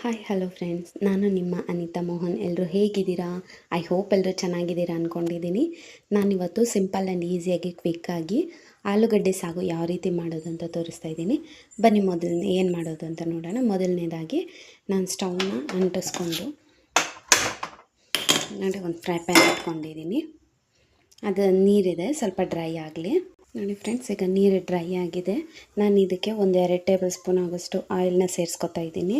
Hi hello friends ನಾನು ನಿಮ್ಮ ಅನಿತಾ ಮೋಹನ್. ಎಲ್ಲರೂ ಹೇಗಿದ್ದೀರಾ? ಐ ಹೋಪ್ ಎಲ್ಲರೂ ಚೆನ್ನಾಗಿದ್ದೀರಾ ಅಂದ್ಕೊಂಡಿದ್ದೀನಿ ನಾನಿವತ್ತು ಸಿಂಪಲ್ ಆ್ಯಂಡ್ ಈಸಿಯಾಗಿ ಕ್ವಿಕ್ಕಾಗಿ ಆಲೂಗಡ್ಡೆ ಸಾಗು ಯಾವ ರೀತಿ ಮಾಡೋದು ಅಂತ ತೋರಿಸ್ತಾ ಇದ್ದೀನಿ. ಬನ್ನಿ ಮೊದಲನೇ, ಏನು ಮಾಡೋದು ಅಂತ ನೋಡೋಣ. ಮೊದಲನೇದಾಗಿ ನಾನು ಸ್ಟವ್ನ ಅಂಟಿಸ್ಕೊಂಡು, ನೋಡಿ ಒಂದು ಫ್ರೈ ಪ್ಯಾನ್ ಇಟ್ಕೊಂಡಿದ್ದೀನಿ. ಅದು ನೀರಿದೆ, ಸ್ವಲ್ಪ ಡ್ರೈ ಆಗಲಿ. ನೋಡಿ ಫ್ರೆಂಡ್ಸ್ ಈಗ ನೀರು ಡ್ರೈ ಆಗಿದೆ. ನಾನು ಇದಕ್ಕೆ ಒಂದು ಎರಡು ಟೇಬಲ್ ಸ್ಪೂನ್ ಆಗೋಷ್ಟು ಆಯಿಲ್ನ ಸೇರಿಸ್ಕೊತಾ ಇದ್ದೀನಿ.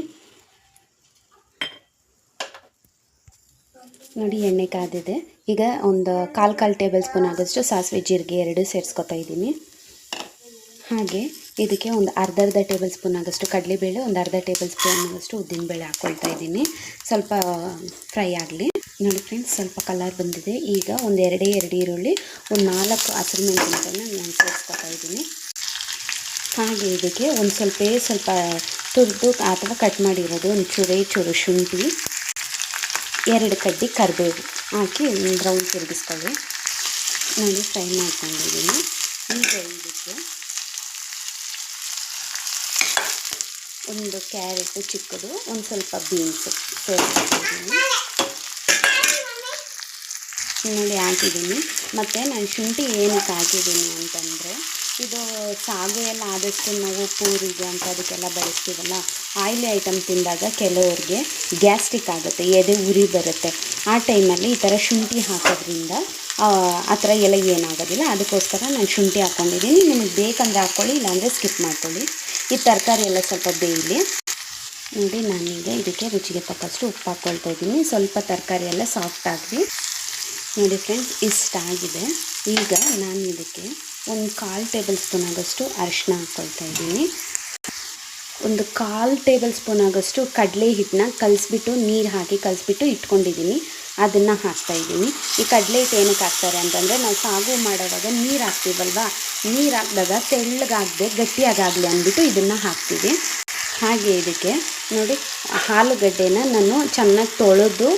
ನೋಡಿ ಎಣ್ಣೆ ಕಾದಿದೆ. ಈಗ ಒಂದು ಕಾಲು ಕಾಲು ಟೇಬಲ್ ಸ್ಪೂನ್ ಆಗೋಷ್ಟು ಸಾಸಿವೆ ಜೀರಿಗೆ ಎರಡು ಸೇರಿಸ್ಕೊತಾ ಇದ್ದೀನಿ. ಹಾಗೆ ಇದಕ್ಕೆ ಒಂದು ಅರ್ಧ ಅರ್ಧ ಟೇಬಲ್ ಸ್ಪೂನ್ ಆಗೋಷ್ಟು ಕಡಲೆಬೇಳೆ, ಒಂದು ಅರ್ಧ ಟೇಬಲ್ ಸ್ಪೂನ್ ಆಗೋಷ್ಟು ಉದ್ದಿನಬೇಳೆ ಹಾಕ್ಕೊಳ್ತಾ ಇದ್ದೀನಿ. ಸ್ವಲ್ಪ ಫ್ರೈ ಆಗಲಿ. ನೋಡಿ ಫ್ರೆಂಡ್ಸ್, ಸ್ವಲ್ಪ ಕಲರ್ ಬಂದಿದೆ. ಈಗ ಒಂದು ಎರಡೇ ಎರಡು ಈರುಳ್ಳಿ, ಒಂದು ನಾಲ್ಕು ಹಸಿರು ಮೆಣಸಿನಕಾಯಿನ ನಾನು ಸೇರಿಸ್ಕೊತಾ ಇದ್ದೀನಿ. ಹಾಗೆ ಇದಕ್ಕೆ ಒಂದು ಸ್ವಲ್ಪ ಸ್ವಲ್ಪ ತುರಿದು ಅಥವಾ ಕಟ್ ಮಾಡಿರೋದು ಒಂದು ಚೂರೇ ಚೂರು ಶುಂಠಿ. ಎರಡು ಕಡ್ಡಿ ಕರಿಬೇವು ಹಾಕಿ ರೌಂಡ್ ತಿರುಗಿಸ್ಕೊಳ್ಳಿ. ನೋಡಿ ಫ್ರೈ ಮಾಡ್ಕೊಂಡಿದ್ದೀನಿ. ಈಗ ಇದಕ್ಕೆ ಒಂದು ಕ್ಯಾರೆಟು ಚಿಕ್ಕದು, ಒಂದು ಸ್ವಲ್ಪ ಬೀನ್ಸ್ ಸೇರಿಸ್ಕೊಂಡಿದ್ದೀನಿ ನೋಡಿ, ಹಾಕಿದ್ದೀನಿ. ಮತ್ತು ನಾನು ಶುಂಠಿ ಏನಕ್ಕೆ ಹಾಕಿದ್ದೀನಿ ಅಂತಂದರೆ ಇದು ಸಾಗು ಎಲ್ಲ ಆದಷ್ಟು ನಾವು ಪೂರಿಗೆ ಅಂತ ಅದಕ್ಕೆಲ್ಲ ಬಳಸ್ತೀವಲ್ಲ, ಆಯಿಲಿ ಐಟಮ್ ತಿಂದಾಗ ಕೆಲವ್ರಿಗೆ ಗ್ಯಾಸ್ಟ್ರಿಕ್ ಆಗುತ್ತೆ, ಎದೆ ಉರಿ ಬರುತ್ತೆ. ಆ ಟೈಮಲ್ಲಿ ಈ ಥರ ಶುಂಠಿ ಹಾಕೋದ್ರಿಂದ, ಆ ಥರ ಎಲ್ಲ ಏನಾಗೋದಿಲ್ಲ, ಅದಕ್ಕೋಸ್ಕರ ನಾನು ಶುಂಠಿ ಹಾಕ್ಕೊಂಡಿದ್ದೀನಿ ನಿಮಗೆ ಬೇಕಂದರೆ ಹಾಕ್ಕೊಳ್ಳಿ, ಇಲ್ಲಾಂದರೆ ಸ್ಕಿಪ್ ಮಾಡ್ಕೊಳ್ಳಿ. ಈ ತರಕಾರಿ ಎಲ್ಲ ಸ್ವಲ್ಪ ಬೇಯಲಿ. ನೋಡಿ, ನಾನೀಗ ಇದಕ್ಕೆ ರುಚಿಗೆ ತಕ್ಕಷ್ಟು ಉಪ್ಪು ಹಾಕ್ಕೊಳ್ತಾ ಇದ್ದೀನಿ. ಸ್ವಲ್ಪ ತರಕಾರಿ ಎಲ್ಲ ಸಾಫ್ಟ್ ಆಗಲಿ ನೋಡಿ ಫ್ರೆಂಡ್ಸ್ ಇಷ್ಟ ಆಗಿದೆ ಈಗ ನಾನು ಇದಕ್ಕೆ ಒಂದು ಕಾಲು ಟೇಬಲ್ ಸ್ಪೂನ್ ಆಗೋಷ್ಟು ಅರಿಶಿನ ಹಾಕ್ಕೊಳ್ತಾ ಇದ್ದೀನಿ. ಒಂದು ಕಾಲು ಟೇಬಲ್ ಸ್ಪೂನ್ ಆಗೋಷ್ಟು ಕಡಲೆ ಹಿಟ್ಟನ್ನ ಕಲಿಸ್ಬಿಟ್ಟು ನೀರು ಹಾಕಿ ಕಲಿಸ್ಬಿಟ್ಟು ಇಟ್ಕೊಂಡಿದ್ದೀನಿ. ಅದನ್ನು ಹಾಕ್ತಾ ಇದ್ದೀನಿ. ಈ ಕಡಲೆ ಹಿಟ್ಟು ಏನಕ್ಕೆ ಹಾಕ್ತಾರೆ ಅಂತಂದರೆ ನಾವು ಸಾಗು ಮಾಡೋವಾಗ ನೀರು ಹಾಕ್ತೀವಲ್ವಾ? ನೀರು ಹಾಕಿದಾಗ ತೆಳ್ಳಗಾಗದೆ ಗಟ್ಟಿಯಾಗಲಿ ಅಂದ್ಬಿಟ್ಟು ಇದನ್ನು ಹಾಕ್ತೀವಿ. ಹಾಗೆ ಇದಕ್ಕೆ ನೋಡಿ ಆಲೂಗಡ್ಡೆನ ನಾನು ಚೆನ್ನಾಗಿ ತೊಳೆದು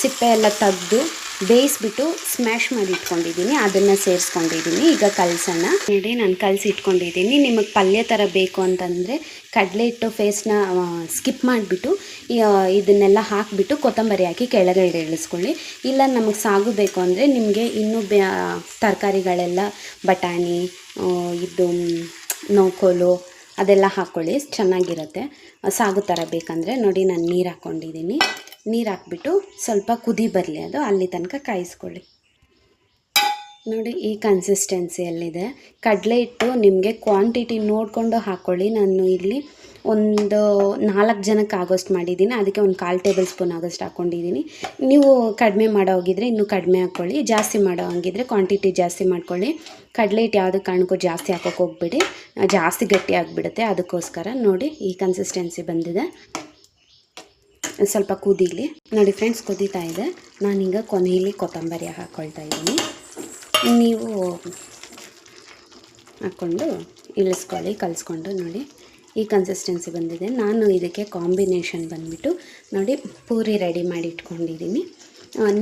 ಸಿಪ್ಪೆ ಎಲ್ಲ ತೆಗೆದು ಬೇಯಿಸ್ಬಿಟ್ಟು ಸ್ಮ್ಯಾಶ್ ಮಾಡಿ ಇಟ್ಕೊಂಡಿದ್ದೀನಿ ಅದನ್ನು ಸೇರಿಸ್ಕೊಂಡಿದ್ದೀನಿ. ಈಗ ಕಲಸೋಣ. ನೋಡಿ, ನಾನು ಕಲಸಿ ಇಟ್ಕೊಂಡಿದ್ದೀನಿ ನಿಮಗೆ ಪಲ್ಯ ಥರ ಬೇಕು ಅಂತಂದರೆ ಕಡಲೆ ಹಿಟ್ಟು ಫೇಸ್ನ ಸ್ಕಿಪ್ ಮಾಡಿಬಿಟ್ಟು ಇದನ್ನೆಲ್ಲ ಹಾಕಿಬಿಟ್ಟು ಕೊತ್ತಂಬರಿ ಹಾಕಿ ಕೆಳಗಡೆ ಇಳಿಸ್ಕೊಳ್ಳಿ. ಇಲ್ಲ, ನಮಗೆ ಸಾಗು ಬೇಕು ಅಂದರೆ ನಿಮಗೆ ಇನ್ನೂ ತರಕಾರಿಗಳೆಲ್ಲ, ಬಟಾಣಿ ಇದು ನೋಕೋಲು, ಅದೆಲ್ಲ ಹಾಕ್ಕೊಳ್ಳಿ ಚೆನ್ನಾಗಿರುತ್ತೆ. ಸಾಗು ಥರ ಬೇಕಂದರೆ ನೋಡಿ, ನಾನು ನೀರು ಹಾಕ್ಕೊಂಡಿದ್ದೀನಿ ನೀರು ಹಾಕ್ಬಿಟ್ಟು ಸ್ವಲ್ಪ ಕುದಿ ಬರಲಿ ಅದು, ಅಲ್ಲಿ ತನಕ ಕಾಯಿಸ್ಕೊಳ್ಳಿ. ನೋಡಿ, ಈ ಕನ್ಸಿಸ್ಟೆನ್ಸಿಯಲ್ಲಿದೆ ಕಡಲೆ ಹಿಟ್ಟು ನಿಮಗೆ ಕ್ವಾಂಟಿಟಿ ನೋಡಿಕೊಂಡು ಹಾಕ್ಕೊಳ್ಳಿ ನಾನು ಇಲ್ಲಿ ಒಂದು ನಾಲ್ಕು ಜನಕ್ಕೆ ಆಗೋಷ್ಟು ಮಾಡಿದ್ದೀನಿ. ಅದಕ್ಕೆ ಒಂದು ಕಾಲು ಟೇಬಲ್ ಸ್ಪೂನ್ ಆಗೋಷ್ಟು ಹಾಕ್ಕೊಂಡಿದ್ದೀನಿ ನೀವು ಕಡಿಮೆ ಮಾಡೋ ಹೋಗಿದ್ರೆ ಇನ್ನೂ ಕಡಿಮೆ ಹಾಕ್ಕೊಳ್ಳಿ ಜಾಸ್ತಿ ಮಾಡೋ ಹಂಗಿದ್ರೆ ಕ್ವಾಂಟಿಟಿ ಜಾಸ್ತಿ ಮಾಡ್ಕೊಳ್ಳಿ. ಕಡಲೆ ಹಿಟ್ಟು ಯಾವುದೇ ಕಾರಣಕ್ಕೂ ಜಾಸ್ತಿ ಹಾಕೋಕೆ ಹೋಗ್ಬಿಡಿ. ಜಾಸ್ತಿ ಗಟ್ಟಿ ಆಗಿಬಿಡುತ್ತೆ. ಅದಕ್ಕೋಸ್ಕರ ನೋಡಿ ಈ ಕನ್ಸಿಸ್ಟೆನ್ಸಿ ಬಂದಿದೆ. ಸ್ವಲ್ಪ ಕುದೀಲಿ. ನೋಡಿ ಫ್ರೆಂಡ್ಸ್ ಕುದೀತಾ ಇದೆ. ನಾನೀಗ ಕೊನೆಯಲ್ಲಿ ಕೊತ್ತಂಬರಿ ಹಾಕ್ಕೊಳ್ತಾ ಇದ್ದೀನಿ. ನೀವು ಹಾಕ್ಕೊಂಡು ಇಳಿಸ್ಕೊಳ್ಳಿ, ಕಲಿಸ್ಕೊಂಡು ನೋಡಿ. ಈ ಕನ್ಸಿಸ್ಟೆನ್ಸಿ ಬಂದಿದೆ. ನಾನು ಇದಕ್ಕೆ ಕಾಂಬಿನೇಷನ್ ಬಂದುಬಿಟ್ಟು ನೋಡಿ ಪೂರಿ ರೆಡಿ ಮಾಡಿ ಇಟ್ಕೊಂಡಿದ್ದೀನಿ.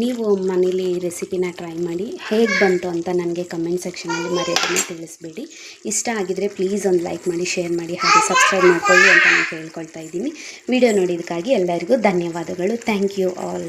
ನೀವು ಮನೇಲಿ ರೆಸಿಪಿನ ಟ್ರೈ ಮಾಡಿ ಹೇಗೆ ಬಂತು ಅಂತ ನನಗೆ ಕಮೆಂಟ್ ಸೆಕ್ಷನಲ್ಲಿ ಮರೆಯೋದನ್ನು ತಿಳಿಸ್ಬೇಡಿ. ಇಷ್ಟ ಆಗಿದರೆ ಪ್ಲೀಸ್ ಒಂದು ಲೈಕ್ ಮಾಡಿ ಶೇರ್ ಮಾಡಿ ಹಾಗೆ ಸಬ್ಸ್ಕ್ರೈಬ್ ಮಾಡ್ಕೊಳ್ಳಿ ಅಂತ ನಾನು ಕೇಳ್ಕೊಳ್ತಾ ಇದ್ದೀನಿ. ವಿಡಿಯೋ ನೋಡಿದ್ದಕ್ಕಾಗಿ ಎಲ್ಲರಿಗೂ ಧನ್ಯವಾದಗಳು. Thank you all